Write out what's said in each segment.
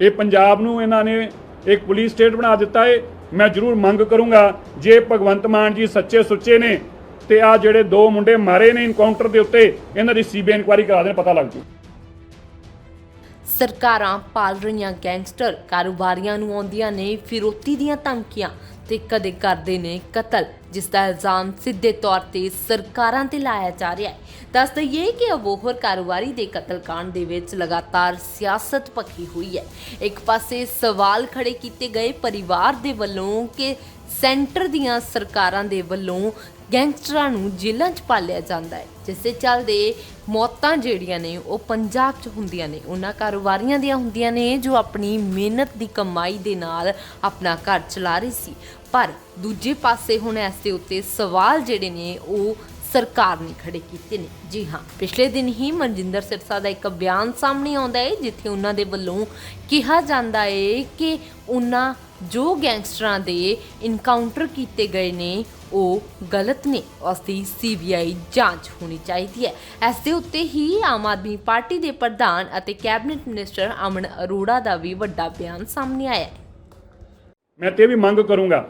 ਇਹ ਪੰਜਾਬ ਨੂੰ ਇਹਨਾਂ ਨੇ ਇੱਕ ਪੁਲਿਸ ਸਟੇਟ ਬਣਾ ਦਿੱਤਾ ਏ। ਮੈਂ ਜ਼ਰੂਰ ਮੰਗ ਕਰੂੰਗਾ ਜੇ ਭਗਵੰਤ ਮਾਨ ਜੀ ਸੱਚੇ ਸੁੱਚੇ ਨੇ ਤੇ ਆ ਜਿਹੜੇ ਦੋ ਮੁੰਡੇ ਮਾਰੇ ਨੇ ਇਨਕਾਊਂਟਰ ਦੇ ਉੱਤੇ, ਇਹਨਾਂ ਦੀ ਸੀਬੀਆਈ ਇਨਕੁਆਇਰੀ ਕਰਾ ਦੇਣ, ਪਤਾ ਲੱਗ ਜੂ। ਸਰਕਾਰਾਂ ਪਾਲ ਰਹੀਆਂ ਗੈਂਗਸਟਰ ਕਾਰੋਬਾਰੀਆਂ ਨੂੰ ਆਉਂਦੀਆਂ ਨੇ, ਫਿਰੋਤੀ ਦੀਆਂ ਧਮਕੀਆਂ ਤੇ ਕਦੇ ਕਰਦੇ ਨੇ ਕਤਲ, ਜਿਸ ਦਾ ਇਲਜ਼ਾਮ ਸਿੱਧੇ ਤੌਰ ਤੇ ਸਰਕਾਰਾਂ ਤੇ ਲਾਇਆ ਜਾ ਰਿਹਾ ਹੈ। ਦੱਸ ਦਈਏ ਕਿ ਅਬੋਹਰ ਕਾਰੋਬਾਰੀ ਦੇ ਕਤਲकांड ਦੇ ਵਿੱਚ ਲਗਾਤਾਰ ਸਿਆਸਤ ਪੱਕੀ ਹੋਈ ਹੈ। ਇੱਕ ਪਾਸੇ ਸਵਾਲ ਖੜੇ ਕੀਤੇ ਗਏ ਪਰਿਵਾਰ ਦੇ ਵੱਲੋਂ ਕਿ ਸੈਂਟਰ ਦੀਆਂ ਸਰਕਾਰਾਂ ਦੇ ਵੱਲੋਂ ਗੈਂਗਸਟਰਾਂ ਨੂੰ ਜੇਲ੍ਹਾਂ 'ਚ ਪਾਲਿਆ ਜਾਂਦਾ ਹੈ, ਜਿਸੇ ਚੱਲਦੇ ਮੌਤਾਂ ਜਿਹੜੀਆਂ ਨੇ ਉਹ ਪੰਜਾਬ 'ਚ ਹੁੰਦੀਆਂ ਨੇ। ਉਹਨਾਂ ਕਾਰੋਬਾਰੀਆਂ ਦੀਆਂ ਹੁੰਦੀਆਂ ਨੇ, ਜੋ ਆਪਣੀ ਮਿਹਨਤ ਦੀ ਕਮਾਈ ਦੇ ਨਾਲ ਆਪਣਾ ਘਰ ਚਲਾ ਰਹੀ ਸੀ। ਪਰ ਦੂਜੇ ਪਾਸੇ ਹੁਣ ਇਸ ਦੇ ਉੱਤੇ ਸਵਾਲ ਜਿਹੜੇ ਨੇ, ਉਹ ਸਰਕਾਰ ਨੇ ਖੜੇ ਕੀਤੇ ਨੇ। ਜੀ ਹਾਂ, ਪਿਛਲੇ ਦਿਨ ਹੀ ਮਨਜਿੰਦਰ ਸਿਰਸਾ ਦਾ ਇੱਕ ਬਿਆਨ ਸਾਹਮਣੇ ਆਉਂਦਾ ਹੈ, ਜਿੱਥੇ ਉਹਨਾਂ ਦੇ ਵੱਲੋਂ ਕਿਹਾ ਜਾਂਦਾ ਹੈ ਕਿ ਉਹਨਾਂ ਜੋ ਗੈਂਗਸਟਰਾਂ ਦੇ ਇਨਕਾਊਂਟਰ ਕੀਤੇ ਗਏ ਨੇ, ਉਹ ਗਲਤ ਨੇ। ਉਸ ਦੀ ਸੀਬੀਆਈ ਜਾਂਚ ਹੋਣੀ ਚਾਹੀਦੀ ਹੈ। ਇਸ ਦੇ ਉੱਤੇ ਹੀ ਆਮ ਆਦਮੀ ਪਾਰਟੀ ਦੇ ਪ੍ਰਧਾਨ ਅਤੇ ਕੈਬਨਿਟ ਮਿਨਿਸਟਰ ਅਮਨ ਅਰੋੜਾ ਦਾ ਵੀ ਵੱਡਾ ਬਿਆਨ ਸਾਹਮਣੇ ਆਇਆ ਹੈ। ਮੈਂ ਤੇ ਵੀ ਮੰਗ ਕਰੂੰਗਾ,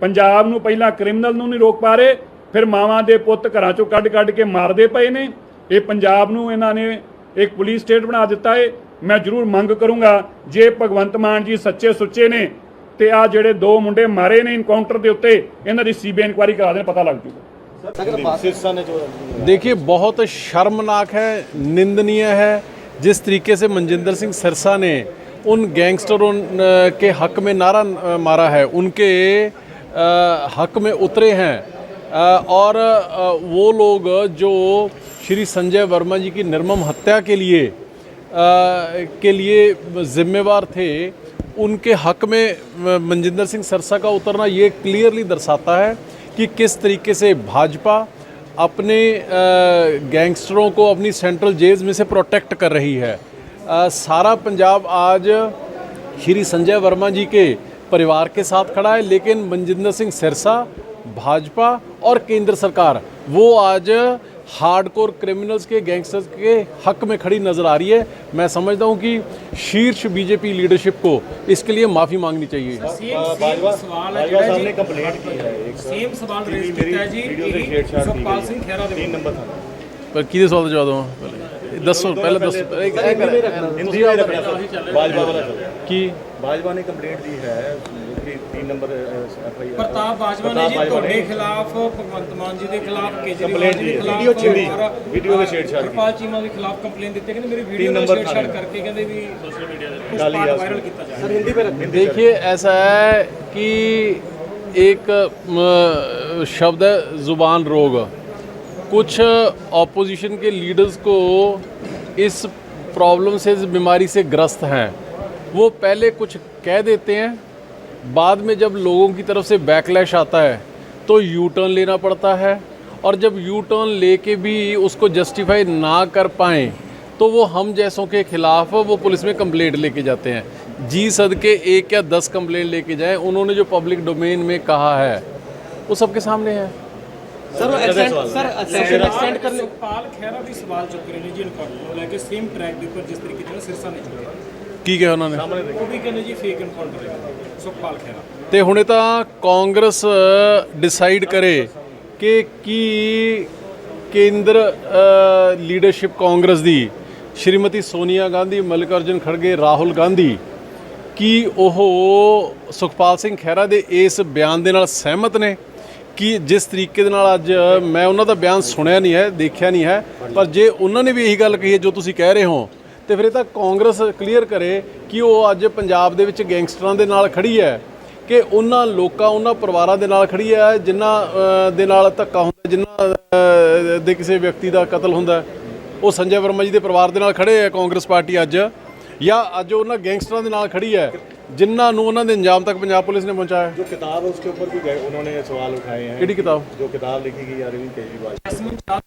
ਪੰਜਾਬ ਨੂੰ ਪਹਿਲਾਂ ਕ੍ਰਿਮੀਨਲ ਨੂੰ ਨਹੀਂ ਰੋਕ ਪਾ ਰਹੇ ਫਿਰ ਮਾਵਾਂ ਦੇ ਪੁੱਤ ਘਰਾਂ ਚੋਂ ਕੱਢ ਕੱਢ ਕੇ ਮਾਰਦੇ ਪਏ ਨੇ ਇਹ ਪੰਜਾਬ ਨੂੰ ਇਹਨਾਂ ਨੇ ਇੱਕ ਪੁਲਿਸ ਸਟੇਟ ਬਣਾ ਦਿੱਤਾ ਏ ਮੈਂ ਜ਼ਰੂਰ ਮੰਗ ਕਰੂੰਗਾ ਜੇ ਭਗਵੰਤ ਮਾਨ ਜੀ ਸੱਚੇ ਸੁੱਚੇ ਨੇ ਤੇ ਆ ਜਿਹੜੇ ਦੋ ਮੁੰਡੇ ਮਾਰੇ ਨੇ ਇਨਕਾਊਂਟਰ ਦੇ ਉੱਤੇ ਇਹਨਾਂ ਦੀ ਸੀਬੀਆਈ ਇਨਕੁਆਇਰੀ ਕਰਾ ਦੇਣ ਪਤਾ ਲੱਗ ਜੂਗਾ सिरसा ने जो देखिए बहुत शर्मनाक है निंदनीय है जिस तरीके से मनजिंदर सिंह सिरसा ने उन गैंगस्टरों अ, के हक में नारा अ, मारा है उनके अ, हक में उतरे हैं अ, और वो लोग जो श्री संजय वर्मा जी की निर्मम हत्या के लिए अ, के लिए जिम्मेवार थे उनके हक में मनजिंदर सिंह सरसा का उतरना ये क्लियरली दर्शाता है कि किस तरीके से भाजपा अपने गैंगस्टरों को अपनी सेंट्रल जेल में से प्रोटेक्ट कर रही है। अ, सारा पंजाब आज श्री संजय वर्मा जी के परिवार के साथ खड़ा है लेकिन मनजिंदर सिंह सिरसा भाजपा और केंद्र सरकार वो आज हार्डकोर क्रिमिनल्स के गैंगस्टर्स के हक में खड़ी नज़र आ रही है। मैं समझता हूँ कि शीर्ष बीजेपी लीडरशिप को इसके लिए माफ़ी मांगनी चाहिए। पर सवाल जवाब दो? दस सौ पहले दस हिंदी भाजपा ने कंप्लेंट दी है कि तीन number F I Partap Bajwa ਨੇ ਜੀ ਤੁਹਾਡੇ ਖਿਲਾਫ ਭਗਵੰਤ ਮਾਨ ਜੀ ਦੇ ਖਿਲਾਫ ਕੇਜਰੀਵਾਲ Complaint ਜੀ ਦੇ ਦੀ ਹੈ। ਖਿਲਾਫ ਵੀਡੀਓ ਛੇੜੀ, ਔਰ, ਵੀਡੀਓ ਦੇ ਅ, ਛੇੜਛਾੜ ਹਰਪਾਲ ਚੀਮਾ ਦੇ ਖਿਲਾਫ ਕੰਪਲੇਨ ਦਿੱਤੀ ਕਹਿੰਦੇ ਮੇਰੀ ਵੀਡੀਓ तीन ਦਾ नंबर ਛੇੜਛਾੜ थाने। ਕਰਕੇ ਕਹਿੰਦੇ ਵੀ ਸੋਸ਼ਲ ਮੀਡੀਆ ਦੇ डाली है ਵਾਇਰਲ उसमें। ਕੀਤਾ ਜਾ ਰਿਹਾ है देखिए ऐसा है कि एक म, शब्द है ज़ुबान रोग कुछ ऑपोजिशन के लीडर्स को इस प्रॉब्लम से इस बीमारी से ग्रस्त हैं वो पहले कुछ कह देते हैं बाद में जब लोगों की तरफ से बैकलैश आता है तो यू टर्न लेना पड़ता है और जब यू टर्न लेके भी उसको जस्टिफाई ना कर पाएँ तो वो हम जैसों के खिलाफ वो पुलिस में कंप्लेंट लेके जाते हैं जी सद के एक या दस कंप्लेंट लेके जाएं उन्होंने जो पब्लिक डोमेन में कहा है वो सबके सामने है ਸਰ ਸਰ ਐਕਸਟੈਂਡ ਕਰਨ ਸੁਖਪਾਲ ਖਹਿਰਾ ਵੀ ਸਵਾਲ ਚੁੱਕ ਰਹੇ ਨੇ ਜੀ ਇਨਕਾਊਂਟਰ ਨੂੰ ਲੈ ਕੇ ਸੇਮ ਟਰੈਕ ਦੇ ਉੱਪਰ ਜਿਸ ਤਰੀਕੇ ਨਾਲ ਸਿਰਸਾ ਨੇ ਚੁੱਕਿਆ ਕੀ ਕਿਹਾ ਉਹਨਾਂ ਨੇ? ਉਹ ਵੀ ਕਹਿੰਦੇ ਜੀ ਫੇਕ ਹੈ ਸੁਖਪਾਲ ਖਹਿਰਾ। ਤੇ ਹੁਣੇ ਤਾਂ ਕਾਂਗਰਸ ਡਿਸਾਈਡ ਕਰੇ ਕਿ ਕੀ ਕੇਂਦਰ ਲੀਡਰਸ਼ਿਪ ਕਾਂਗਰਸ ਦੀ ਸ਼੍ਰੀਮਤੀ ਸੋਨੀਆ ਗਾਂਧੀ ਮੱਲਿਕਾਰਜੁਨ ਖੜਗੇ ਰਾਹੁਲ ਗਾਂਧੀ ਕੀ ਉਹ ਸੁਖਪਾਲ ਸਿੰਘ ਖਹਿਰਾ ਦੇ ਇਸ ਬਿਆਨ ਦੇ ਨਾਲ ਸਹਿਮਤ ਨੇ? ਕਿ ਜਿਸ ਤਰੀਕੇ ਦੇ ਨਾਲ ਅੱਜ ਮੈਂ ਉਹਨਾਂ ਦਾ ਬਿਆਨ ਸੁਣਿਆ ਨਹੀਂ ਹੈ ਦੇਖਿਆ ਨਹੀਂ ਹੈ ਪਰ ਜੇ ਉਹਨਾਂ ਨੇ ਵੀ ਇਹੀ ਗੱਲ ਕਹੀ ਹੈ ਜੋ ਤੁਸੀਂ ਕਹਿ ਰਹੇ ਹੋ ਤੇ ਫਿਰ ਇਹ ਤਾਂ ਕਾਂਗਰਸ ਕਲੀਅਰ ਕਰੇ ਕਿ ਉਹ ਅੱਜ ਪੰਜਾਬ ਦੇ ਵਿੱਚ ਗੈਂਗਸਟਰਾਂ ਦੇ ਨਾਲ ਖੜੀ ਹੈ ਕਿ ਉਹਨਾਂ ਲੋਕਾਂ ਉਹਨਾਂ ਪਰਿਵਾਰਾਂ ਦੇ ਨਾਲ ਖੜੀ ਹੈ ਜਿਨ੍ਹਾਂ ਦੇ ਨਾਲ ਧੱਕਾ ਹੁੰਦਾ ਜਿਨ੍ਹਾਂ ਦੇ ਕਿਸੇ ਵਿਅਕਤੀ ਦਾ ਕਤਲ ਹੁੰਦਾ। ਉਹ ਸੰਜੇ ਵਰਮਾ ਜੀ ਦੇ ਪਰਿਵਾਰ ਦੇ ਨਾਲ ਖੜੇ ਹੈ ਕਾਂਗਰਸ ਪਾਰਟੀ ਅੱਜ ਜਾਂ ਅੱਜ ਉਹਨਾਂ ਗੈਂਗਸਟਰਾਂ ਦੇ ਨਾਲ ਖੜੀ ਹੈ ਜਿਨ੍ਹਾਂ ਨੂੰ ਉਹਨਾਂ ਦੇ ਅੰਜਾਮ ਤੱਕ ਪੰਜਾਬ ਪੁਲਿਸ ਨੇ ਪਹੁੰਚਾਇਆ। ਜੋ ਕਿਤਾਬ ਹੈ ਉਸਕੇ ਉੱਪਰ ਵੀ ਉਹਨਾਂ ਨੇ ਸਵਾਲ ਉਠਾਏ ਹਨ ਕਿਹੜੀ ਕਿਤਾਬ? ਜੋ ਕਿਤਾਬ ਲਿਖੀ ਗਈ ਅਰਵਿੰਦ ਕੇਜਰੀਵਾਲ